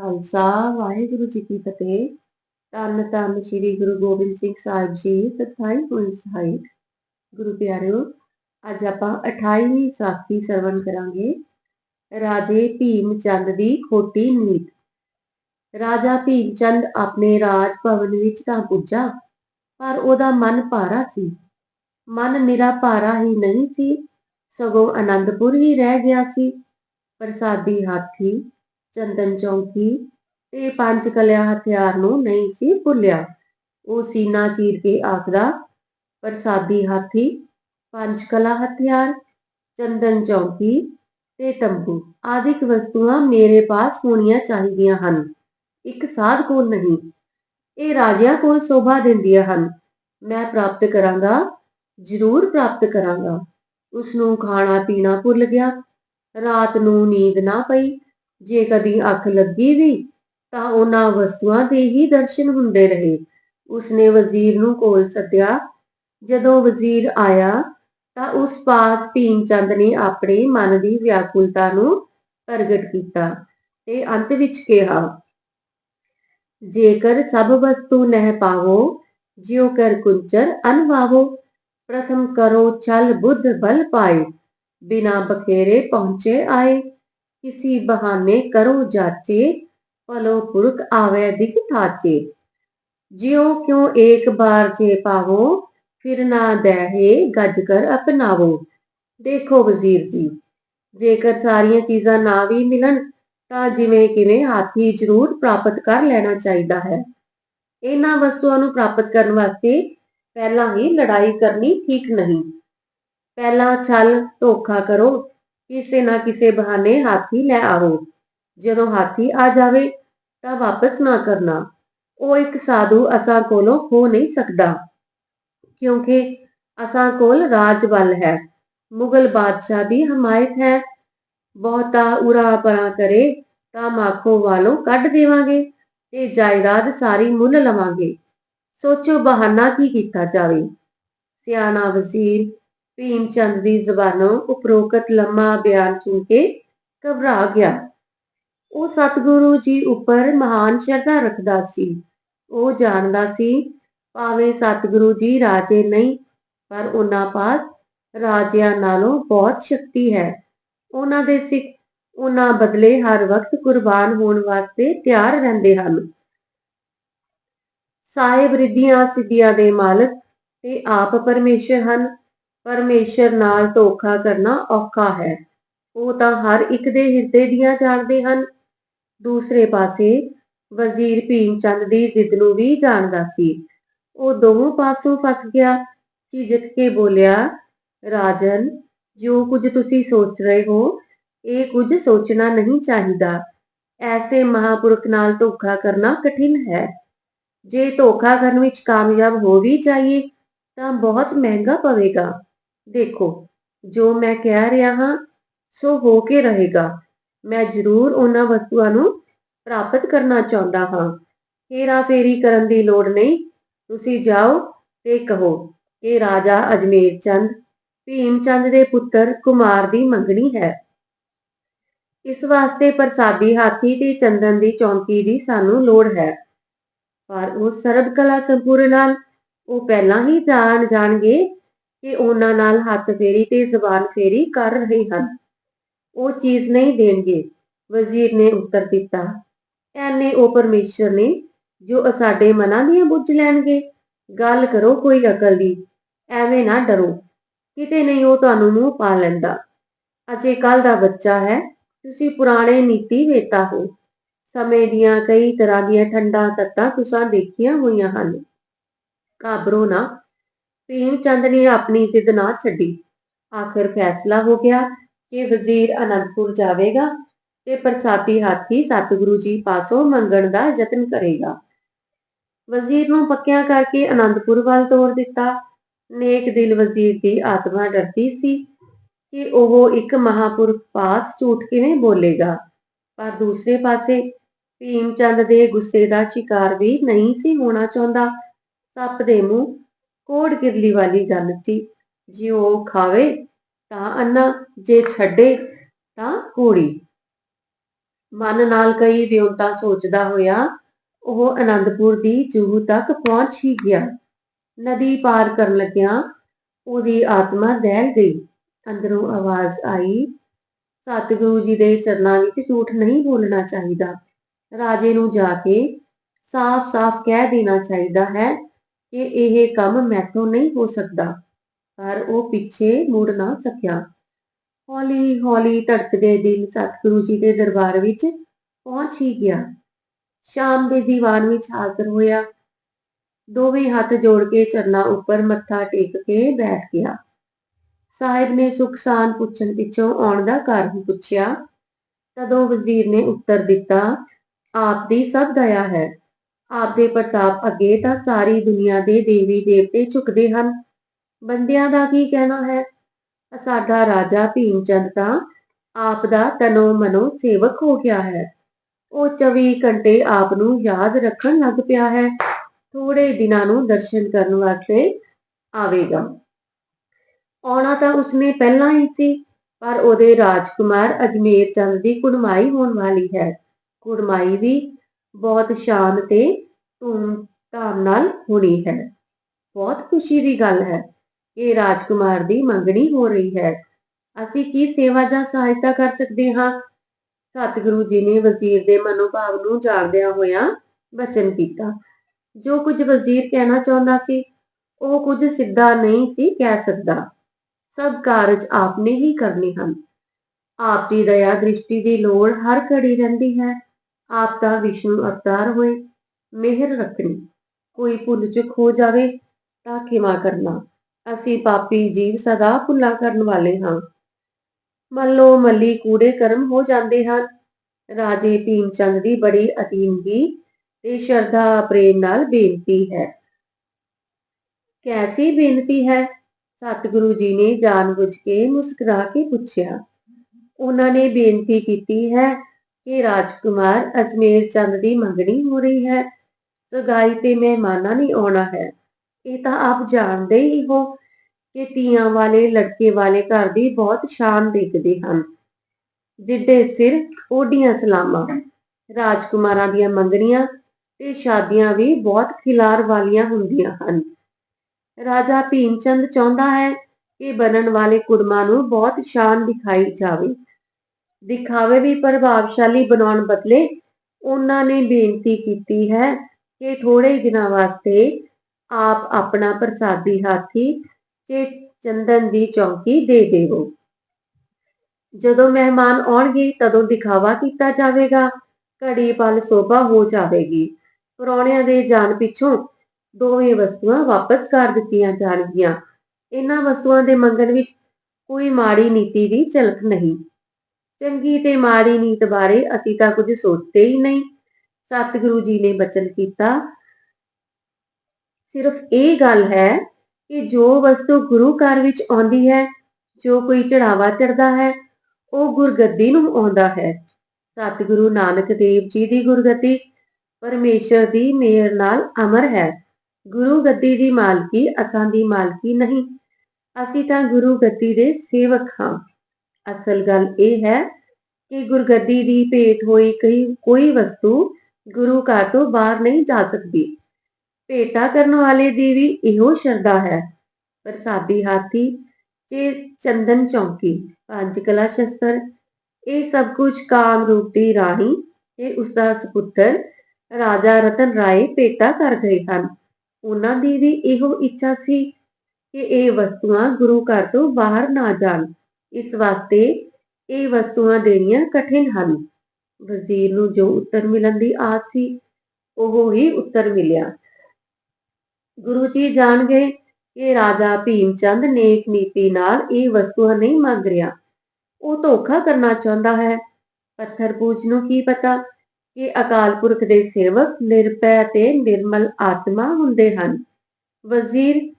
ਖਾਲਸਾ, ਵਾਹਿਗੁਰੂ ਜੀ ਕੀ ਫਤਿਹ। ਧੰਨ ਧੰਨ ਸ੍ਰੀ ਗੁਰੂ ਗੋਬਿੰਦ ਸਿੰਘ ਸਾਹਿਬ ਜੀ ਸਥਾਈ ਪੁਲਿਸ ਸਾਹਿਬ। ਗੁਰੂ ਪਿਆਰਿਓ, ਅੱਜ ਆਪਾਂ 28ਵੀਂ ਸਾਖੀ ਸਰਵਣ ਕਰਾਂਗੇ। ਰਾਜੇ ਭੀਮ ਚੰਦ ਦੀ ਖੋਟੀ ਨੀਤ। ਰਾਜਾ ਭੀਮ ਚੰਦ ਆਪਣੇ ਰਾਜ ਭਵਨ ਵਿੱਚ ਤਾਂ ਪੁੱਜਾ, ਪਰ ਉਹਦਾ ਮਨ ਭਾਰਾ ਸੀ। ਮਨ ਨਿਰਾ ਭਾਰਾ ਹੀ ਨਹੀਂ ਸੀ, ਸਗੋਂ ਆਨੰਦਪੁਰ ਹੀ ਰਹਿ ਗਿਆ ਸੀ। ਪ੍ਰਸਾਦੀ ਹਾਥੀ ਚੰਦਨ ਚੌਂਕੀ ਤੇ ਪੰਜ ਕਲਿਆ ਹਥਿਆਰ ਨੂੰ ਨਹੀਂ ਸੀ ਭੁੱਲਿਆ। ਉਹ ਸੀਨਾ ਚੀਰ ਕੇ ਆਖਦਾ, ਪ੍ਰਸਾਦੀ ਹਾਥੀ, ਪੰਜ ਕਲਾ ਹਥਿਆਰ, ਚੰਦਨ ਚੌਂਕੀ ਤੇ ਤੰਬੂ, ਆਦਿਕ ਵਸਤੂਆਂ ਮੇਰੇ ਪਾਸ ਹੋਣੀਆਂ ਚਾਹੀਦੀਆਂ ਹਨ। ਇੱਕ ਸਾਧ ਕੋਲ ਨਹੀਂ, ਇਹ ਰਾਜਿਆਂ ਕੋਲ ਸ਼ੋਭਾ ਦਿੰਦੀਆਂ ਹਨ। ਮੈਂ ਪ੍ਰਾਪਤ ਕਰਾਂਗਾ, ਜ਼ਰੂਰ ਪ੍ਰਾਪਤ ਕਰਾਂਗਾ। ਉਸ ਨੂੰ ਖਾਣਾ ਪੀਣਾ ਭੁੱਲ ਗਿਆ। ਰਾਤ ਨੂੰ ਨੀਂਦ ਨਾ ਪਈ। ਜੇ ਕਦੀ ਅੱਖ ਲੱਗੀ ਵੀ, ਤਾਂ ਉਹਨਾਂ ਵਸਤੂਆਂ ਦੇ ਹੀ ਦਰਸ਼ਨ ਹੁੰਦੇ ਰਹੇ। ਉਸਨੇ ਵਜ਼ੀਰ ਨੂੰ ਕੋਲ ਸੱਦਿਆ। ਜਦੋਂ ਵਜ਼ੀਰ ਆਇਆ, ਤਾਂ ਉਸ ਪਾਸ ਭੀਮ ਚੰਦ ਨੇ ਆਪਣੇ ਮਨ ਦੀ ਵਿਆਕੁਲਤਾ ਨੂੰ ਪ੍ਰਗਟ ਕੀਤਾ ਤੇ ਅੰਤ ਵਿੱਚ ਕਿਹਾ, ਜੇਕਰ ਸਭ ਵਸਤੂ ਨਹਿ ਪਾਵੋ, ਜਿਉ ਕਰ ਕੁੰਚਰ ਅਨਵਾਵੋ ਪ੍ਰਥਮ ਕਰੋ ਚਲ ਬੁੱਧ ਬਲ ਪਾਏ, ਬਿਨਾ ਬਖੇਰੇ ਪਹੁੰਚੇ ਆਏ। किसी बहाने करो जाचे पलो पुरख आवे दिख थाचे जियो क्यों एक बार जे पावो फिर ना दहे गज कर अपनावो ਦੇਖੋ ਵਜ਼ੀਰ ਜੀ ਜੇਕਰ ਸਾਰੀਆਂ ਚੀਜ਼ਾਂ ਨਾ ਵੀ ਮਿਲਣ ਤਾਂ ਜਿਵੇਂ ਕਿਵੇਂ ਹਾਥੀ ਜ਼ਰੂਰ ਪ੍ਰਾਪਤ ਕਰ ਲੈਣਾ ਚਾਹੀਦਾ ਹੈ ਇਹਨਾਂ ਵਸਤੂਆਂ ਨੂੰ ਪ੍ਰਾਪਤ ਕਰਨ ਵਾਸਤੇ ਪਹਿਲਾਂ ਹੀ ਲੜਾਈ ਕਰਨੀ ਠੀਕ ਨਹੀਂ ਪਹਿਲਾਂ ਛਲ ਧੋਖਾ ਕਰੋ ਕਿਸੇ ਨਾ ਕਿਸੇ ਬਹਾਨੇ ਹਾਥੀ ਲੈ ਆਵੋ। ਜਦੋਂ ਹਾਥੀ ਆ ਜਾਵੇ ਤਾਂ ਵਾਪਸ ਨਾ ਕਰਨਾ। ਉਹ ਇੱਕ ਸਾਧੂ ਅਸਾਂ ਕੋਲੋਂ ਹੋ ਨਹੀਂ ਸਕਦਾ, ਕਿਉਂਕਿ ਅਸਾਂ ਕੋਲ ਰਾਜ ਬਲ ਹੈ। ਮੁਗਲ ਬਾਦਸ਼ਾਹ ਦੀ ਹਮਾਇਤ ਹੈ। ਬਹੁਤਾ ਉਰਾ ਪਰਾਂ ਕਰੇ ਤਾਂ ਮਾਖੋ ਵਾਲੋਂ ਕੱਢ ਦੇਵਾਂਗੇ ਤੇ ਜਾਇਦਾਦ ਸਾਰੀ ਮੁੱਲ ਲਵਾਂਗੇ। ਸੋਚੋ ਬਹਾਨਾ ਕੀ ਕੀਤਾ ਜਾਵੇ। ਸਿਆਣਾ ਵਜ਼ੀਰ ਭੀਮ ਚੰਦ ਦੀ ਜ਼ਬਾਨੋਂ ਉਪਰੋਕਤ ਲੰਮਾ ਬਿਆਨ ਸੁਣ ਕੇ ਘਬਰਾ ਗਿਆ। ਉਹ ਸਤਿਗੁਰੂ ਜੀ ਉੱਪਰ ਮਹਾਨ ਸ਼ਰਧਾ ਰੱਖਦਾ ਸੀ। ਉਹ ਜਾਣਦਾ ਸੀ, ਭਾਵੇਂ ਸਤਿਗੁਰੂ ਜੀ ਰਾਜੇ ਨਹੀਂ, ਪਰ ਉਹਨਾਂ ਪਾਸ ਰਾਜਿਆਂ ਨਾਲੋਂ ਬਹੁਤ ਸ਼ਕਤੀ ਹੈ। ਉਹਨਾਂ ਦੇ ਸਿੱਖ, ਉਹਨਾਂ ਬਦਲੇ ਹਰ ਵਕਤ ਕੁਰਬਾਨ ਹੋਣ ਵਾਸਤੇ ਤਿਆਰ ਰਹਿੰਦੇ ਹਨ। ਸਾਹਿਬ ਰਿੱਧੀਆਂ ਸਿੱਧੀਆਂ ਦੇ ਮਾਲਕ ਤੇ ਆਪ ਪਰਮੇਸ਼ਰ ਹਨ। ਪਰਮੇਸ਼ਰ ਨਾਲ ਧੋਖਾ ਕਰਨਾ ਔਖਾ ਹੈ। ਉਹ ਤਾਂ ਹਰ ਇੱਕ ਦੇ ਹਿਰਦੇ ਦੀਆਂ ਜਾਣਦੇ ਹਨ। ਦੂਸਰੇ ਪਾਸੇ ਵਜ਼ੀਰ ਭੀਮ ਚੰਦ ਦੀ ਜ਼ਿੱਦ ਨੂੰ ਵੀ ਜਾਣਦਾ ਸੀ। ਉਹ ਦੋਵੇਂ ਪਾਸੋਂ ਫਸ ਗਿਆ, ਝਿਜਕ ਕੇ ਬੋਲਿਆ, ਰਾਜਨ, ਜੋ ਕੁਝ ਤੁਸੀਂ ਸੋਚ ਰਹੇ ਹੋ, ਇਹ ਕੁਝ ਸੋਚਣਾ ਨਹੀਂ ਚਾਹੀਦਾ। ਐਸੇ ਮਹਾਪੁਰਖ ਨਾਲ ਧੋਖਾ ਕਰਨਾ ਕਠਿਨ ਹੈ। ਜੇ ਧੋਖਾ ਕਰਨ ਵਿੱਚ ਕਾਮਯਾਬ ਹੋ ਵੀ ਜਾਈਏ, ਤਾਂ ਬਹੁਤ ਮਹਿੰਗਾ ਪਵੇਗਾ। ਦੇਖੋ, ਜੋ ਮੈਂ ਕਹਿ ਰਿਹਾ ਹਾਂ, ਸੋ ਹੋ ਕੇ ਰਹੇਗਾ। ਮੈਂ ਜ਼ਰੂਰ ਉਹਨਾਂ ਵਸਤੂਆਂ ਨੂੰ ਪ੍ਰਾਪਤ ਕਰਨਾ ਚਾਹੁੰਦਾ ਹਾਂ। ਹੇਰਾ ਫੇਰੀ ਕਰਨ ਦੀ ਲੋੜ ਨਹੀਂ। ਤੁਸੀਂ ਜਾਓ ਤੇ ਕਹੋ ਕਿ ਰਾਜਾ ਅਜਮੇਰ ਚੰਦ ਭੀਮ ਚੰਦ ਦੇ ਪੁੱਤਰ ਕੁਮਾਰ ਦੀ ਮੰਗਣੀ ਹੈ। ਇਸ ਵਾਸਤੇ ਪ੍ਰਸਾਦੀ ਹਾਥੀ ਤੇ ਚੰਦਨ ਦੀ ਚੌਂਕੀ ਦੀ ਸਾਨੂੰ ਲੋੜ ਹੈ। ਪਰ ਉਹ ਸਰਬ ਕਲਾ ਸੰਪੂਰਨ ਨਾਲ ਉਹ ਪਹਿਲਾਂ ਹੀ ਜਾਣ ਜਾਣਗੇ ਕਿ ਉਹਨਾਂ ਨਾਲ ਹੱਥ ਫੇਰੀ ਤੇ ਜ਼ਬਾਨ ਫੇਰੀ ਕਰ ਰਹੇ ਹਨ। ਉਹ ਚੀਜ਼ ਨਹੀਂ ਦੇਣਗੇ। ਵਜ਼ੀਰ ਨੇ ਉੱਤਰ ਦਿੱਤਾ, ਐਨੇ ਉਹ ਪਰਮੇਸ਼ਰ ਨੇ ਜੋ ਸਾਡੇ ਮਨਾਂ ਦੀਆਂ ਬੁੱਝ ਲੈਣਗੇ। ਗੱਲ ਕਰੋ ਕੋਈ ਅਕਲ ਦੀ, ਐਵੇਂ ਨਾ ਡਰੋ। ਕਿਤੇ ਨਹੀਂ ਉਹ ਤੁਹਾਨੂੰ ਮੂੰਹ ਪਾ ਲੈਂਦਾ। ਅਜੇ ਕੱਲ ਦਾ ਬੱਚਾ ਹੈ, ਤੁਸੀਂ ਪੁਰਾਣੇ ਨੀਤੀ ਵੇਤਾ ਹੋ। ਸਮੇਂ ਦੀਆਂ ਕਈ ਤਰ੍ਹਾਂ ਦੀਆਂ ਠੰਡਾ ਤੱਤਾਂ ਤੁਸੀਂ ਦੇਖੀਆਂ ਹੋਈਆਂ ਹਨ। ਕਾਬਰੋ ਨਾ। ਭੀਮ ਚੰਦ ਨੇ ਆਪਣੀ ਜ਼ਿੱਦ ਨਾ ਛੱਡੀ। ਆਖਰ ਫੈਸਲਾ ਹੋ ਗਿਆ ਕਿ ਵਜ਼ੀਰ ਅਨੰਦਪੁਰ ਜਾਵੇਗਾ ਤੇ ਪ੍ਰਸਾਦੀ ਹਾਥੀ ਸਤਿਗੁਰੂ ਜੀ ਪਾਸੋਂ ਮੰਗਣ ਦਾ ਯਤਨ ਕਰੇਗਾ। ਵਜ਼ੀਰ ਨੂੰ ਪੱਕਿਆਂ ਕਰਕੇ ਅਨੰਦਪੁਰ ਵੱਲ ਤੋਰ ਦਿੱਤਾ। ਨੇਕ ਦਿਲ ਵਜ਼ੀਰ ਦੀ ਆਤਮਾ ਡਰਦੀ ਸੀ ਕਿ ਉਹ ਇੱਕ ਮਹਾਪੁਰਖ ਪਾਸ ਝੂਠ ਕਿਵੇਂ ਬੋਲੇਗਾ। ਪਰ ਦੂਸਰੇ ਪਾਸੇ ਭੀਮ ਚੰਦ ਦੇ ਗੁੱਸੇ ਦਾ ਸ਼ਿਕਾਰ ਵੀ ਨਹੀਂ ਸੀ ਹੋਣਾ ਚਾਹੁੰਦਾ। ਸੱਪ ਦੇ ਮੂੰਹ ਕੋੜ ਕਿਰਲੀ ਵਾਲੀ ਗੱਲ ਸੀ, ਜੇ ਉਹ ਖਾਵੇ ਤਾਂ ਅੰਨਾ, ਜੇ ਛੱਡੇ ਤਾਂ ਕੋੜੀ ਮਨ ਨਾਲ ਕਈ ਵਿਉਂਤਾਂ ਸੋਚਦਾ ਹੋਇਆ, ਉਹ ਅਨੰਦਪੁਰ ਦੀ ਜੂਹ ਤੱਕ ਪਹੁੰਚ ਹੀ ਗਿਆ। ਨਦੀ ਪਾਰ ਕਰਨ ਲੱਗਿਆ ਉਹਦੀ ਆਤਮਾ ਦਹਿਲ ਗਈ। ਅੰਦਰੋਂ ਆਵਾਜ਼ ਆਈ, ਸਤਿਗੁਰੂ ਜੀ ਦੇ ਚਰਨਾਂ ਵਿੱਚ ਝੂਠ ਨਹੀਂ ਬੋਲਣਾ ਚਾਹੀਦਾ। ਰਾਜੇ ਨੂੰ ਜਾ ਕੇ ਸਾਫ਼-ਸਾਫ਼ ਕਹਿ ਦੇਣਾ ਚਾਹੀਦਾ ਹੈ ਕਿ ਇਹ ਕੰਮ ਮੈਥੋਂ ਨਹੀਂ ਹੋ ਸਕਦਾ। ਪਰ ਉਹ ਪਿੱਛੇ ਮੁੜ ਨਾ ਸਕਿਆ। ਹੌਲੀ-ਹੌਲੀ ਧੜਕਦੇ ਦਿਲ ਸਤਿਗੁਰੂ ਜੀ ਦੇ ਦਰਬਾਰ ਵਿੱਚ ਪਹੁੰਚ ਹੀ ਗਿਆ। ਸ਼ਾਮ ਦੇ ਦੀਵਾਨ ਵਿੱਚ ਹਾਜ਼ਰ ਹੋਇਆ। ਦੋਵੇਂ ਹੱਥ ਜੋੜ ਕੇ ਚਰਨਾਂ ਉੱਪਰ ਮੱਥਾ ਟੇਕ ਕੇ ਬੈਠ ਗਿਆ। ਸਾਹਿਬ ਨੇ ਸੁਖਸਾਨ ਪੁੱਛਣ ਪਿੱਛੋਂ ਆਉਣ ਦਾ ਕਾਰਨ ਪੁੱਛਿਆ। ਤਦੋਂ ਵਜ਼ੀਰ ਨੇ ਉੱਤਰ ਦਿੱਤਾ, ਆਪ ਦੀ ਸਭ ਦਇਆ ਹੈ। ਆਪ ਦੇ ਪ੍ਰਤਾਪ ਅੱਗੇ ਤਾਂ ਸਾਰੀ ਦੁਨੀਆ ਦੇ ਦੇਵੀ ਦੇਵਤੇ ਝੁਕਦੇ ਹਨ। ਬੰਦਿਆਂ ਦਾ ਕੀ ਕਹਿਣਾ ਹੈ? ਸਾਡਾ ਰਾਜਾ ਭੀਮ ਚੰਦ ਤਾਂ ਆਪ ਦਾ ਤਨੋ ਮਨੋ ਸੇਵਕ ਹੋ ਗਿਆ ਹੈ। ਉਹ 24 ਘੰਟੇ ਆਪ ਨੂੰ ਯਾਦ ਰੱਖਣ ਲੱਗ ਪਿਆ ਹੈ। ਥੋੜੇ ਦਿਨਾਂ ਨੂੰ ਦਰਸ਼ਨ ਕਰਨ ਵਾਸਤੇ ਆਵੇਗਾ। ਆਉਣਾ ਤਾਂ ਉਸਨੇ ਪਹਿਲਾਂ ਹੀ ਸੀ, ਪਰ ਉਹਦੇ ਰਾਜਕੁਮਾਰ ਅਜਮੇਰ ਚੰਦ ਦੀ ਕੁੜਮਾਈ ਹੋਣ ਵਾਲੀ ਹੈ। ਕੁੜਮਾਈ ਵੀ ਬਹੁਤ ਸ਼ਾਨ ਤੇ ਧੂਮ-ਧਾਮ ਨਾਲ ਹੋਣੀ ਹੈ। ਬਹੁਤ ਖੁਸ਼ੀ ਦੀ ਗੱਲ ਹੈ ਕਿ ਰਾਜਕੁਮਾਰ ਦੀ ਮੰਗਣੀ ਹੋ ਰਹੀ ਹੈ। ਅਸੀਂ ਕੀ ਸੇਵਾ ਜਾਂ ਸਹਾਇਤਾ ਕਰ ਸਕਦੇ ਹਾਂ? ਸਤਿਗੁਰੂ ਜੀ ਨੇ ਵਜ਼ੀਰ ਦੇ ਮਨੋਭਾਵ ਨੂੰ ਜਾਣਦਿਆਂ ਹੋਇਆਂ ਬਚਨ ਕੀਤਾ। ਜੋ ਕੁਝ ਵਜ਼ੀਰ ਕਹਿਣਾ ਚਾਹੁੰਦਾ ਸੀ, ਉਹ ਕੁਝ ਸਿੱਧਾ ਨਹੀਂ ਸੀ ਕਹਿ ਸਕਦਾ। ਸਭ ਕਾਰਜ ਆਪ ਨੇ ਹੀ ਕਰਨੇ ਹਨ। ਆਪ ਦੀ ਦਇਆ ਦ੍ਰਿਸ਼ਟੀ ਦੀ ਲੋੜ ਹਰ ਘੜੀ ਰਹਿੰਦੀ ਹੈ। ਆਪ ਦਾ ਵਿਸ਼ਨੂੰ ਅਵਤਾਰ ਹੋਏ, ਮਿਹਰ ਰੱਖਣੀ। ਕੋਈ ਭੁੱਲ ਚੁੱਕ ਹੋ ਜਾਵੇ ਤਾਂ ਖਿਮਾ ਕਰਨਾ? ਅਸੀਂ ਪਾਪੀ ਜੀਵ ਸਦਾ ਭੁੱਲਾ ਕਰਨ ਵਾਲੇ ਹਾਂ। ਮੱਲੋ ਮੱਲੀ ਕੂੜੇ ਕਰਮ ਹੋ ਜਾਂਦੇ ਹਨ। ਰਾਜੇ ਭੀਮ ਚੰਦ ਦੀ ਬੜੀ ਅਤੀਨਗੀ ਤੇ ਸ਼ਰਧਾ ਪ੍ਰੇਮ ਨਾਲ ਬੇਨਤੀ ਹੈ। ਕੈਸੀ ਬੇਨਤੀ ਹੈ? ਸਤਿਗੁਰੂ ਜੀ ਨੇ ਜਾਣਬੁੱਝ ਕੇ ਮੁਸਕਰਾ ਕੇ ਪੁੱਛਿਆ। ਉਹਨਾਂ ਨੇ ਬੇਨਤੀ ਕੀਤੀ ਹੈ ਕਿ ਰਾਜਕੁਮਾਰ ਅਜਮੇਰ ਚੰਦ ਦੀ ਮੰਗਣੀ ਹੋ ਰਹੀ ਹੈ। ਸਗਾਈ ਤੇ ਮਹਿਮਾਨਾਂ ਨਹੀਂ ਆਉਣਾ ਹੈ। ਇਹ ਤਾਂ ਆਪ ਜਾਣਦੇ ਹੀ ਹੋ ਕਿ ਤੀਆਂ ਵਾਲੇ, ਲੜਕੇ ਵਾਲੇ ਘਰ ਦੀ ਬਹੁਤ ਸ਼ਾਨ ਦੇਖਦੇ ਹਨ। ਜਿੱਡੇ ਸਿਰ ਓਡੀਆਂ ਸਲਾਮਾਂ, ਰਾਜਕੁਮਾਰਾਂ ਦੀਆਂ ਮੰਗਣੀਆਂ ਤੇ ਸ਼ਾਦੀਆਂ ਵੀ ਬਹੁਤ ਖਿਲਾਰ ਵਾਲੀਆਂ ਹੁੰਦੀਆਂ ਹਨ। ਰਾਜਾ ਭੀਮਚੰਦ ਚਾਹੁੰਦਾ ਹੈ ਕਿ ਬਣਨ ਵਾਲੇ ਕੁੜਮਾਂ ਨੂੰ ਬਹੁਤ ਸ਼ਾਨ ਦਿਖਾਈ ਜਾਵੇ। ਦਿਖਾਵੇ ਵੀ ਪ੍ਰਭਾਵਸ਼ਾਲੀ ਬਣਾਉਣ ਬਦਲੇ ਉਹਨਾਂ ਨੇ ਬੇਨਤੀ ਕੀਤੀ ਹੈ ਕਿ ਥੋੜੇ ਦਿਨਾਂ ਵਾਸਤੇ ਆਪ ਆਪਣਾ ਪ੍ਰਸਾਦੀ ਹਾਥੀ ਤੇ ਚੰਦਨ ਦੀ ਚੌਂਕੀ ਦੇ ਦੇਵੋ। ਜਦੋਂ ਮਹਿਮਾਨ ਆਉਣਗੇ, ਤਦੋਂ ਦਿਖਾਵਾ ਕੀਤਾ ਜਾਵੇਗਾ, ਘੜੀ ਪਲ ਸੋਭਾ ਹੋ ਜਾਵੇਗੀ। ਪੁਰਾਣਿਆਂ ਦੇ ਜਾਣ ਪਿੱਛੋਂ ਦੋਵੇਂ ਵਸਤੂਆਂ ਵਾਪਸ ਕਰ ਦਿੱਤੀਆਂ ਜਾਣਗੀਆਂ। ਇਹਨਾਂ ਵਸਤੂਆਂ ਦੇ ਮੰਗਣ ਵਿੱਚ ਕੋਈ ਮਾੜੀ ਨੀਤੀ ਦੀ ਝਲਕ ਨਹੀਂ। ਚੰਗੀ ਤੇ ਮਾੜੀ ਨੀਤ ਬਾਰੇ ਅਸੀਂ ਤਾਂ ਕੁਝ ਸੋਚਦੇ ਹੀ ਨਹੀਂ। ਸਤਿਗੁਰੂ ਜੀ ਨੇ ਬਚਨ ਕੀਤਾ। ਸਿਰਫ ਇਹ ਗੱਲ ਹੈ ਕਿ ਜੋ ਵਸਤੂ ਗੁਰੂ ਘਰ ਵਿੱਚ ਆਉਂਦੀ ਹੈ, ਜੋ ਕੋਈ ਚੜਾਵਾ ਚੜਦਾ ਹੈ, ਉਹ ਗੁਰਗੱਦੀ ਨੂੰ ਆਉਂਦਾ ਹੈ। ਸਤਿਗੁਰੂ ਨਾਨਕ ਦੇਵ ਜੀ ਦੀ ਗੁਰਗੱਦੀ ਪਰਮੇਸ਼ਰ ਦੀ ਮਿਹਰ ਨਾਲ ਅਮਰ ਹੈ। ਗੁਰੂ ਗੱਦੀ ਦੀ ਮਾਲਕੀ ਅਸਾਂ ਦੀ ਮਾਲਕੀ ਨਹੀਂ। ਅਸੀਂ ਤਾਂ ਗੁਰੂ ਗੱਦੀ ਦੇ ਸੇਵਕ ਹਾਂ। ਅਸਲ ਗੱਲ ਇਹ ਹੈ ਕਿ ਗੁਰਗੱਦੀ ਦੀ ਭੇਟ ਹੋਈ ਕਈ, ਕੋਈ ਵਸਤੂ ਗੁਰੂ ਘਰ ਤੋਂ ਬਾਹਰ ਨਹੀਂ ਜਾ ਸਕਦੀ। ਭੇਟਾ ਕਰਨ ਵਾਲੇ ਦੀ ਵੀ ਇਹੋ ਸ਼ਰਧਾ ਹੈ। ਪ੍ਰਸਾਦੀ ਹਾਥੀ ਤੇ ਚੰਦਨ ਚੌਂਕੀ, ਪੰਜ ਕਲਾ ਸ਼ਸਤਰ, ਇਹ ਸਭ ਕੁਝ ਕਾਮ ਰੂਪ ਦੀ ਤੇ ਉਸ ਦਾ ਸੁਪੁੱਤਰ ਰਾਜਾ ਰਤਨ ਰਾਏ ਭੇਟਾ ਕਰ ਗਏ ਹਨ। ਉਹਨਾਂ ਦੀ ਵੀ ਇਹੋ ਇੱਛਾ ਸੀ ਕਿ ਇਹ ਵਸਤੂਆਂ ਗੁਰੂ ਘਰ ਤੋਂ ਬਾਹਰ ਨਾ ਜਾਣ। ਇਸ ਵਾਸਤੇ ਇਹ ਵਸਤੂਆਂ ਦੇਣੀਆਂ ਕਠਿਨ ਹਨ। ਵਜ਼ੀਰ ਨੂੰ ਜੋ ਉੱਤਰ ਮਿਲਣ ਦੀ ਆਸ ਸੀ, ਉਹ ਹੀ ਉੱਤਰ ਮਿਲਿਆ। ਗੁਰੂ ਜੀ ਜਾਣ ਗਏ ਕਿ ਰਾਜਾ ਭੀਮ ਚੰਦ ਨੇਕ ਨੀਤੀ ਨਾਲ ਇਹ ਵਸਤੂਆਂ ਨਹੀਂ ਮੰਗ ਰਿਹਾ। ਉਹ ਧੋਖਾ ਕਰਨਾ ਚਾਹੁੰਦਾ ਹੈ। ਪੱਥਰ ਪੂਜ ਨੂੰ ਕੀ ਪਤਾ ਕਿ ਅਕਾਲ ਪੁਰਖ ਦੇ ਸੇਵਕ ਨਿਰਪੈ ਤੇ ਨਿਰਮਲ ਆਤਮਾ ਹੁੰਦੇ ਹਨ। ਵਜ਼ੀਰ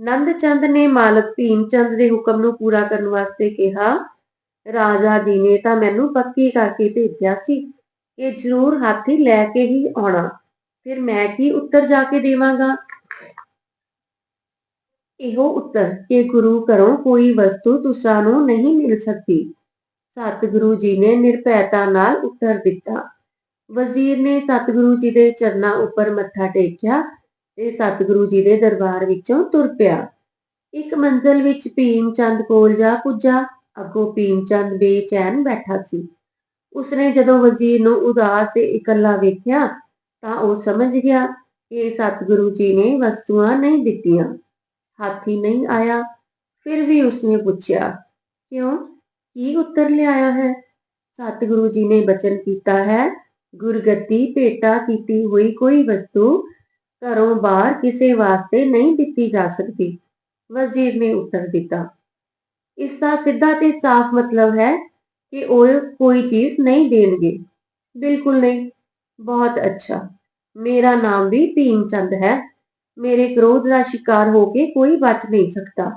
ਨੰਦ ਚੰਦ ਨੇ ਮਾਲਕ ਭੀਮ ਚੰਦ ਦੇ ਹੁਕਮ ਨੂੰ ਪੂਰਾ ਕਰਨ ਵਾਸਤੇ ਕਿਹਾ, ਰਾਜਾ ਜੀ ਨੇ ਤਾਂ ਮੈਨੂੰ ਪੱਕੀ ਕਰਕੇ ਭੇਜਿਆ ਸੀ ਕਿ ਜ਼ਰੂਰ ਹਾਥੀ ਲੈ ਕੇ ਹੀ ਆਉਣਾ। ਫਿਰ ਮੈਂ ਕੀ ਉੱਤਰ ਜਾ ਕੇ ਦੇਵਾਂਗਾ? ਇਹੋ ਉੱਤਰ ਕਿ ਗੁਰੂ ਘਰੋਂ ਕੋਈ ਵਸਤੂ ਤੁਸਾਂ ਨੂੰ ਨਹੀਂ ਮਿਲ ਸਕਦੀ। ਸਤਿਗੁਰੂ ਜੀ ਨੇ ਨਿਰਭੈਤਾ ਨਾਲ ਉੱਤਰ ਦਿੱਤਾ। ਵਜ਼ੀਰ ਨੇ ਸਤਿਗੁਰੂ ਜੀ ਦੇ ਚਰਨਾਂ ਉੱਪਰ ਮੱਥਾ ਟੇਕਿਆ ਤੇ ਸਤਿਗੁਰੂ ਜੀ ਦੇ ਦਰਬਾਰ ਵਿੱਚੋਂ ਤੁਰ ਪਿਆ। ਇੱਕ ਮੰਜ਼ਲ ਵਿੱਚ ਭੀਮ ਚੰਦ ਕੋਲ ਜਾ ਪੁੱਜਾ। ਅੱਗੋਂ ਭੀਮ ਚੰਦ ਬੇਚੈਨ ਬੈਠਾ ਸੀ। ਉਸਨੇ ਜਦੋਂ ਵਜ਼ੀਰ ਨੂੰ ਉਦਾਸ ਤੇ ਇਕੱਲਾ ਵੇਖਿਆ, ਤਾਂ ਉਹ ਸਮਝ ਗਿਆ ਕਿ ਸਤਿਗੁਰੂ ਜੀ ਨੇ ਵਸਤੂਆਂ ਨਹੀਂ ਦਿੱਤੀਆਂ। ਹਾਥੀ ਨਹੀਂ ਆਇਆ। ਫਿਰ ਵੀ ਉਸਨੇ ਪੁੱਛਿਆ, ਕਿਉਂ? ਕੀ ਉੱਤਰ ਲਿਆਇਆ ਹੈ? ਸਤਿਗੁਰੂ ਜੀ ਨੇ ਬਚਨ ਕੀਤਾ ਹੈ, ਗੁਰਗੱਦੀ ਭੇਟਾ ਕੀਤੀ ਹੋਈ ਕੋਈ ਵਸਤੂ ਘਰੋਂ ਬਾਹਰ ਕਿਸੇ ਵਾਸਤੇ ਨਹੀਂ ਦਿੱਤੀ ਜਾ ਸਕਦੀ। ਵਜ਼ੀਰ ਨੇ ਉੱਤਰ ਦਿੱਤਾ। ਇਸ ਦਾ ਸਿੱਧਾ ਤੇ ਸਾਫ਼ ਮਤਲਬ ਹੈ ਕਿ ਉਹ ਕੋਈ ਚੀਜ਼ ਨਹੀਂ ਦੇਣਗੇ। ਬਿਲਕੁਲ ਨਹੀਂ। ਬਹੁਤ ਅੱਛਾ। ਮੇਰਾ ਨਾਮ ਵੀ ਭੀਮ ਚੰਦ ਹੈ। ਮੇਰੇ ਕ੍ਰੋਧ ਦਾ ਸ਼ਿਕਾਰ ਹੋ ਕੇ ਕੋਈ ਬਚ ਨਹੀਂ ਸਕਦਾ।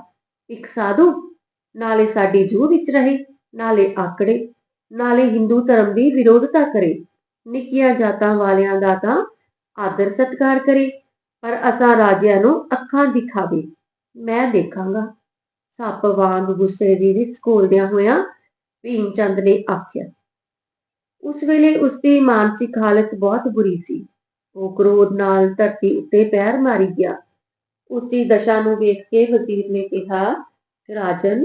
ਇੱਕ ਸਾਧੂ? ਨਾਲੇ ਸਾਡੀ ਜੂ ਵਿੱਚ ਰਹੇ, ਨਾਲੇ ਆਕੜੇ, ਨਾਲੇ ਹਿੰਦੂ ਧਰਮ ਦੀ ਵਿਰੋਧਤਾ ਕਰੇ। ਨਿੱਕੀਆਂ ਜਾਤਾਂ ਵਾਲਿਆਂ ਦਾ ਤਾਂ ਆਦਰ ਸਤਕਾਰ ਕਰੇ, ਪਰ ਅਸਾਂ ਰਾਜਿਆਂ ਨੂੰ ਅੱਖਾਂ ਦਿਖਾਵੇ। ਮੈਂ ਦੇਖਾਂਗਾ। ਸੱਪ ਵਾਂਗ ਗੁੱਸੇ ਦੀ ਵਿੱਚ ਖੋਲਦਿਆਂ ਹੋਇਆਂ ਭੀਮ ਚੰਦ ਨੇ ਆਖਿਆ, ਉਸ ਵੇਲੇ ਉਸ ਦੀ ਮਾਨਸਿਕ ਹਾਲਤ ਬਹੁਤ ਬੁਰੀ ਸੀ। ਉਹ ਕ੍ਰੋਧ ਨਾਲ ਧਰਤੀ ਉੱਤੇ ਪੈਰ ਮਾਰੀ ਗਿਆ। ਉਸ ਦੀ ਦਸ਼ਾ ਨੂੰ ਵੇਖ ਕੇ ਵਜ਼ੀਰ ਨੇ ਕਿਹਾ, ਰਾਜਨ,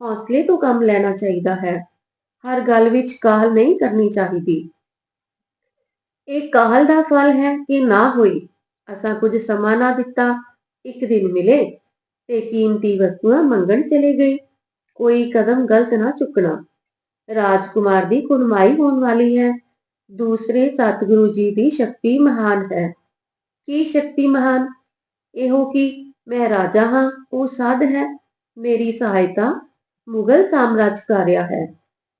ਹੌਸਲੇ ਤੋਂ ਕੰਮ ਲੈਣਾ ਚਾਹੀਦਾ ਹੈ। ਹਰ ਗੱਲ ਵਿੱਚ ਕਾਹਲ ਨਹੀਂ ਕਰਨੀ ਚਾਹੀਦੀ। ਇਹ ਕਾਹਲ ਦਾ ਫਲ ਹੈ ਕਿ ਨਾ ਹੋਈ? ਅਸਾਂ ਕੁਝ ਸਮਾਂ ਨਾ ਦਿੱਤਾ, ਇੱਕ ਦਿਨ ਮਿਲੇ ਤੇ ਕੀਮਤੀ ਵਸਤੂਆਂ ਮੰਗਣ ਚਲੇ ਗਏ। ਕੋਈ ਕਦਮ ਗਲਤ ਨਾ ਚੁੱਕਣਾ। ਰਾਜਕੁਮਾਰ ਦੀ ਕੁਰਮਾਈ ਹੋਣ ਵਾਲੀ ਹੈ। ਦੂਸਰੇ ਸਤਿਗੁਰੂ ਜੀ ਦੀ ਸ਼ਕਤੀ ਮਹਾਨ ਹੈ। ਕੀ ਸ਼ਕਤੀ ਮਹਾਨ? ਇਹੋ ਕਿ ਮੈਂ ਰਾਜਾ ਹਾਂ, ਉਹ ਸਾਧ ਹੈ। ਮੇਰੀ ਸਹਾਇਤਾ ਮੁਗਲ ਸਾਮਰਾਜ ਕਰ ਰਿਹਾ ਹੈ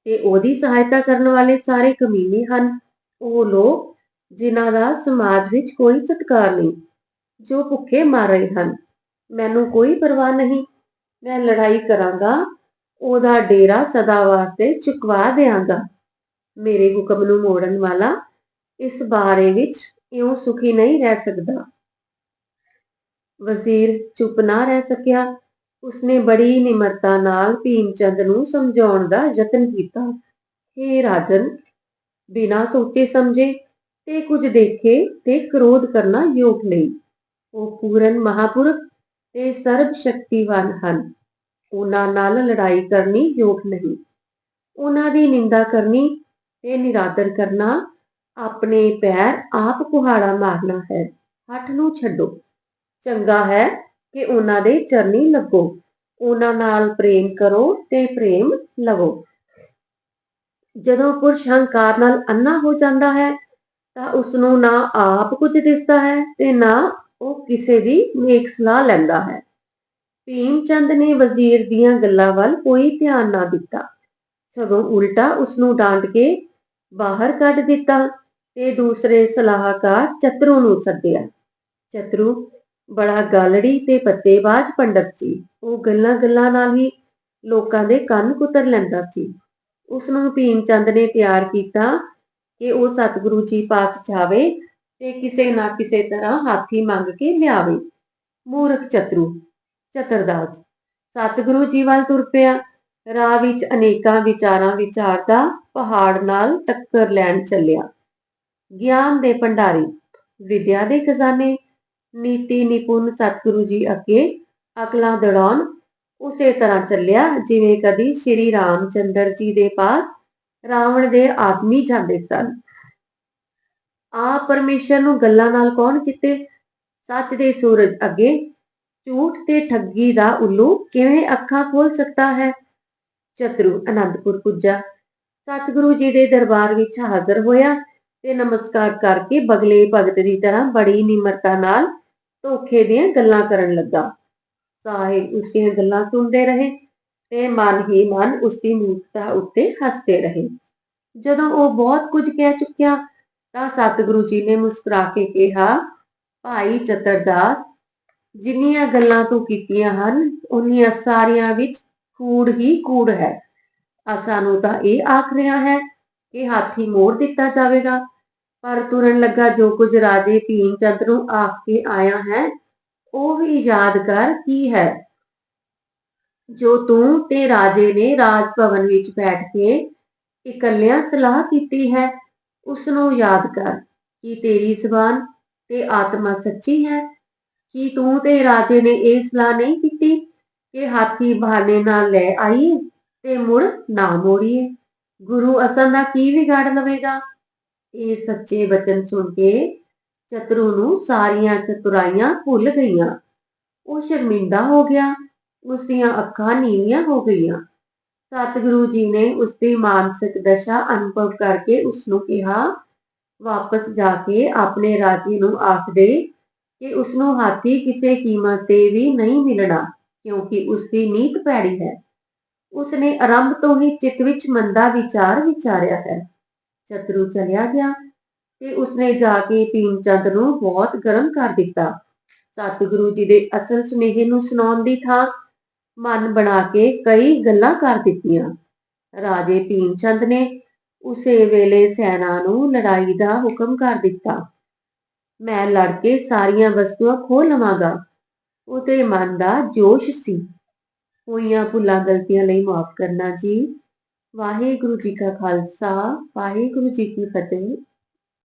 ਤੇ ਉਹਦੀ ਸਹਾਇਤਾ ਕਰਨ ਵਾਲੇ ਸਾਰੇ ਕਮੀਨੇ ਹਨ। ਉਹ ਲੋਕ ਜਿਨ੍ਹਾਂ ਦਾ ਸਮਾਜ ਵਿੱਚ ਕੋਈ ਸਤਕਾਰ ਨਹੀਂ, ਜੋ ਭੁੱਖੇ ਮਰ ਰਹੇ ਹਨ। ਮੈਨੂੰ ਕੋਈ ਪਰਵਾਹ ਨਹੀਂ। ਮੈਂ ਲੜਾਈ ਕਰਾਂਗਾ, ਉਹਦਾ ਡੇਰਾ ਸਦਾ ਵਾਸਤੇ ਚੁਕਵਾ ਦੇਵਾਂਗਾ ਮੇਰੇ ਹੁਕਮ ਨੂੰ ਮੋੜਨ ਵਾਲਾ ਇਸ ਬਾਰੇ ਵਿੱਚ ਇਉਂ ਸੁਖੀ ਨਹੀਂ ਰਹਿ ਸਕਦਾ। ਵਜ਼ੀਰ ਚੁੱਪ ਨਾ ਰਹਿ ਸਕਿਆ। ਉਸਨੇ ਬੜੀ ਨਿਮਰਤਾ ਨਾਲ ਭੀਮਚੰਦ ਨੂੰ ਸਮਝਾਉਣ ਦਾ ਯਤਨ ਕੀਤਾ। हे ਰਾਜਨ, ਬਿਨਾਂ ਸੋਚੇ ਸਮਝੇ ਤੇ ਕੁਝ ਦੇਖੇ ਤੇ ਕ੍ਰੋਧ ਕਰਨਾ ਯੋਗ ਨਹੀਂ। ਉਹ ਪੂਰਨ ਮਹਾਪੁਰਖ ਤੇ ਸਰਬ ਸ਼ਕਤੀਵਾਨ ਹਨ। ਉਹਨਾਂ ਨਾਲ ਲੜਾਈ ਕਰਨੀ ਯੋਗ ਨਹੀਂ। ਉਹਨਾਂ ਦੀ ਨਿੰਦਾ ਕਰਨੀ ਤੇ ਨਿਰਾਦਰ ਕਰਨਾ ਆਪਣੇ ਪੈਰ ਆਪ ਕੁਹਾੜਾ ਮਾਰਨਾ ਹੈ। ਹੱਠ ਨੂੰ ਛੱਡੋ। ਚੰਗਾ ਹੈ ਕਿ ਉਹਨਾਂ ਦੇ ਚਰਨੀ ਲੱਗੋ। ਉਹਨਾਂ ਨਾਲ ਪ੍ਰੇਮ ਕਰੋ ਤੇ ਪ੍ਰੇਮ ਲਵੋ। ਜਦੋਂ ਪੁਰਸ਼ ਹੰਕਾਰ ਨਾਲ ਅੰਨਾ ਹੋ ਜਾਂਦਾ ਹੈ ਤਾਂ ਉਸ ਨੂੰ ਨਾ ਆਪ ਕੁਝ ਦਿਸਦਾ ਹੈ ਤੇ ਨਾ ਉਹ ਕਿਸੇ ਦੀ ਨੇਕ ਸਲਾਹ ਲੈਂਦਾ ਹੈ। ਭੀਮ ਚੰਦ ਨੇ ਵਜ਼ੀਰ ਦੀਆਂ ਗੱਲਾਂ ਵੱਲ ਕੋਈ ਧਿਆਨ ਨਾ ਦਿੱਤਾ। ਸਗੋਂ ਉਲਟਾ ਉਸ ਨੂੰ ਡਾਂਟ ਕੇ ਬਾਹਰ ਕੱਢ ਦਿੱਤਾ ਤੇ ਦੂਸਰੇ ਸਲਾਹਕਾਰ ਚਤਰੂ ਨੂੰ ਸੱਦਿਆ। ਚਤਰੂ ਬੜਾ ਗਾਲੜੀ ਤੇ ਪੱਤੇਬਾਜ਼ ਪੰਡਤ ਸੀ। ਉਹ ਗੱਲਾਂ-ਗੱਲਾਂ ਨਾਲ ਹੀ ਲੋਕਾਂ ਦੇ ਕੰਨ ਕੁਤਰ ਲੈਂਦਾ ਸੀ। ਉਸ ਨੂੰ ਭੀਮ ਚੰਦ ਨੇ ਪਿਆਰ ਕੀਤਾ ਕਿ ਉਹ ਸਤਿਗੁਰੂ ਜੀ ਪਾਸ ਜਾਵੇ ਤੇ ਕਿਸੇ ਨਾ ਕਿਸੇ ਤਰ੍ਹਾਂ ਹਾਥੀ ਮੰਗ ਕੇ ਲਿਆਵੇ। ਮੂਰਖ ਚਤਰੂ, ਚਤਰਦਾਸ, ਸਤਿਗੁਰੂ ਜੀ ਵੱਲ ਤੁਰ ਪਿਆ। ਰਾਹ ਵਿੱਚ ਅਨੇਕਾਂ ਵਿਚਾਰਾਂ ਵਿਚਾਰਦਾ ਪਹਾੜ ਨਾਲ ਟੱਕਰ ਲੈਣ ਚੱਲਿਆ। ਗਿਆਨ ਦੇ ਭੰਡਾਰੀ, ਵਿਦਿਆ ਦੇ ਖਜ਼ਾਨੇ, ਨੀਤੀ ਨਿਪੁੰਨ ਸਤਿਗੁਰੂ ਜੀ ਅੱਗੇ ਅਕਲਾਂ ਦੜਾਉਣ, ਉਸੇ ਤਰ੍ਹਾਂ ਚੱਲਿਆ ਜਿਵੇਂ ਕਦੀ ਸ਼੍ਰੀ ਰਾਮਚੰਦਰ ਜੀ ਦੇ ਪਾਸ ਰਾਵਣ ਦੇ ਆਦਮੀ ਜਾਂਦੇ ਸਨ। ਆ ਪਰਮੇਸ਼ਰ ਨੂੰ ਗੱਲਾਂ ਨਾਲ ਕੌਣ ਜਿੱਤੇ ਸੱਚ ਦੇ ਸੂਰਜ ਅੱਗੇ, ਝੂਠ ਤੇ ਠੱਗੀ ਦਾ ਉੱਲੂ ਕਿਵੇਂ ਅੱਖਾਂ ਖੋਲ ਸਕਦਾ ਹੈ? ਚਤਰੂ ਅਨੰਦਪੁਰ ਪੁੱਜਾ। ਸਤਿਗੁਰੂ ਜੀ ਦੇ ਦਰਬਾਰ ਵਿੱਚ ਹਾਜ਼ਰ ਹੋਇਆ ਤੇ ਨਮਸਕਾਰ ਕਰਕੇ ਬਗਲੇ ਭਗਤ ਦੀ ਤਰ੍ਹਾਂ ਬੜੀ ਨਿਮਰਤਾ ਨਾਲ ਧੋਖੇ ਦੀਆਂ ਗੱਲਾਂ ਕਰਨ ਲੱਗਾ। ਸਾਹਿਬ ਉਸ ਦੀਆਂ ਗੱਲਾਂ ਸੁਣਦੇ ਰਹੇ। ਤੇ ਮਨ ਹੀ ਮਨ ਉਸ ਦੀ ਮੂਰਖਤਾ ਉੱਤੇ ਹੱਸਦੇ ਰਹੇ। ਜਦੋਂ ਉਹ ਬਹੁਤ ਕੁਝ ਕਹਿ ਚੁੱਕਿਆ ਤਾਂ ਸਤਿਗੁਰੂ ਜੀ ਨੇ ਮੁਸਕਰਾ ਕੇ ਕਿਹਾ, ਭਾਈ ਚਤਰਦਾਸ, ਜਿੰਨੀਆਂ ਗੱਲਾਂ ਤੂੰ ਕੀਤੀਆਂ ਹਨ, ਉਹਨੀਆਂ ਸਾਰੀਆਂ ਵਿੱਚ ਕੂੜ ਹੀ ਕੂੜ ਹੈ। ਅਸਾਂ ਨੂੰ ਤਾਂ ਇਹ ਆਖ ਰਿਹਾ ਹੈ ਕਿ ਹਾਥੀ ਮੋੜ ਦਿੱਤਾ ਜਾਵੇਗਾ। ਪਰ ਤੁਰਨ ਲੱਗਾ ਜੋ ਕੁਝ ਰਾਜੇ ਭੀਮ ਚੰਦ ਨੂੰ ਆਖ ਕੇ ਆਇਆ ਹੈ, ਉਹ ਵੀ ਯਾਦ ਕਰ ਕੀ ਹੈ। ਜੋ ਤੂੰ ਤੇ ਰਾਜੇ ਨੇ ਰਾਜ ਭਵਨ ਵਿੱਚ ਬੈਠ ਕੇ ਇਕੱਲਿਆਂ ਸਲਾਹ ਕੀਤੀ ਹੈ ਉਸ ਨੂੰ ਯਾਦ ਕਰ ਕਿ ਤੇਰੀ ਜ਼ੁਬਾਨ ਤੇ ਆਤਮਾ ਸੱਚੀ ਹੈ। ਕੀ ਤੂੰ ਤੇ ਰਾਜੇ ਨੇ ਇਹ ਸਲਾਹ ਨਹੀਂ ਕੀਤੀ ਕਿ ਹਾਥੀ ਬਹਾਨੇ ਨਾਲ ਲੈ ਆਈਏ ਤੇ ਮੁੜ ਨਾ ਮੋੜੀਏ? ਗੁਰੂ ਅਸਾਂ ਦਾ ਕੀ ਵਿਗਾੜ ਲਵੇਗਾ? ਇਹ ਸੱਚੇ ਬਚਨ ਸੁਣ ਕੇ ਚਤਰੂ ਨੂੰ ਸਾਰੀਆਂ ਚਤੁਰਾਈਆਂ ਭੁੱਲ ਗਈਆਂ। ਉਹ ਸ਼ਰਮਿੰਦਾ ਹੋ ਗਿਆ। ਉਸ ਦੀਆਂ ਅੱਖਾਂ ਨੀਵੀਆਂ ਹੋ ਗਈਆਂ। ਸਤਿਗੁਰੂ ਜੀ ਨੇ ਉਸ ਦੀ ਮਾਨਸਿਕ ਦਸ਼ਾ ਅਨੁਭਵ ਕਰਕੇ ਉਸ ਨੂੰ ਕਿਹਾ, ਵਾਪਸ ਜਾ ਕੇ ਆਪਣੇ ਰਾਜੀ ਨੂੰ ਆਖ ਦੇ ਕਿ ਉਸ ਨੂੰ ਹਾਥੀ ਕਿਸੇ ਕੀਮਤ ਤੇ ਵੀ ਨਹੀਂ ਮਿਲਣਾ, ਕਿਉਂਕਿ ਉਸ ਦੀ ਨੀਤ ਭੈੜੀ ਹੈ। ਉਸ ਨੇ ਆਰੰਭ ਤੋਂ ਹੀ ਚਿੱਤ ਵਿੱਚ ਮੰਦਾ ਵਿਚਾਰ ਵਿਚਾਰਿਆ ਹੈ। ਚਤਰੂ ਚਲਿਆ ਗਿਆ ਤੇ ਉਸਨੇ ਜਾ ਕੇ ਭੀਮ ਚੰਦ ਨੂੰ ਬਹੁਤ ਗਰਮ ਕਰ ਦਿੱਤਾ। ਸਤਿਗੁਰੂ ਜੀ ਦੇ ਅਸਲ ਸੁਨੇਹੇ ਨੂੰ ਸੁਣਾਉਣ ਦੀ ਥਾਂ ਮਨ ਬਣਾ ਕੇ ਕਈ ਗੱਲਾਂ ਕਰ ਦਿੱਤੀਆਂ। ਰਾਜੇ ਭੀਮ ਚੰਦ ਨੇ ਉਸੇ ਵੇਲੇ ਸੈਨਾ ਨੂੰ ਲੜਾਈ ਦਾ ਹੁਕਮ ਕਰ ਦਿੱਤਾ। ਮੈਂ ਲੜ ਕੇ ਸਾਰੀਆਂ ਵਸਤੂਆਂ ਖੋਹ ਲਵਾਂਗਾ। ਉਹਦੇ ਮਨ ਦਾ ਜੋਸ਼ ਸੀ। ਹੋਈਆਂ ਭੁੱਲਾਂ ਗਲਤੀਆਂ ਲਈ ਮਾਫ ਕਰਨਾ ਜੀ। ਵਾਹਿਗੁਰੂ ਜੀ ਕਾ ਖਾਲਸਾ, ਵਾਹਿਗੁਰੂ ਜੀ ਕੀ ਫਤਿਹ।